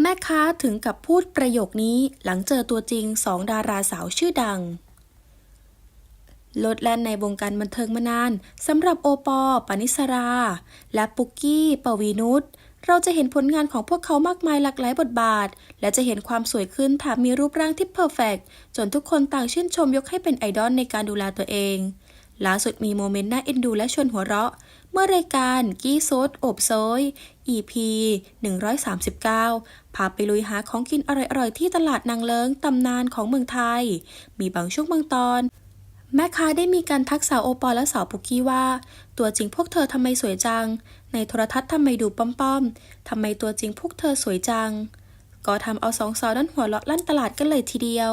แม่ค้าถึงกับพูดประโยคนี้หลังเจอตัวจริงสองดาราสาวชื่อดังลดแล่นในวงการบันเทิงมานานสำหรับโอปอปานิสรา และปุกกี้ปวีนุชเราจะเห็นผลงานของพวกเขามากมายหลากหลายบทบาท และจะเห็นความสวยขึ้นแถมมีรูปร่างที่เพอร์เฟกจนทุกคนต่างชื่นชมยกให้เป็นไอดอลในการดูแลตัวเอง ล่าสุดมีโมเมนต์น่าเอ็นดูและชวนหัวเราะ เมื่อรายการกี้ซดอบโซย EP 139 พาไปลุยหาของกินอร่อยๆ ที่ตลาดนางเลิงตำนานของเมืองไทย มีบางช่วงบางตอน แม่ค้าได้มีการทักสาวโอปอลและสาวปุกกี้ว่า ตัวจริงพวกเธอทำไมสวยจัง ในโทรทัศน์ทำไมดูป้อมๆทำไมตัวจริงพวกเธอสวยจัง ก็ทำเอาสองสาวนั้นหัวเราะลั่นตลาดกันเลยทีเดียว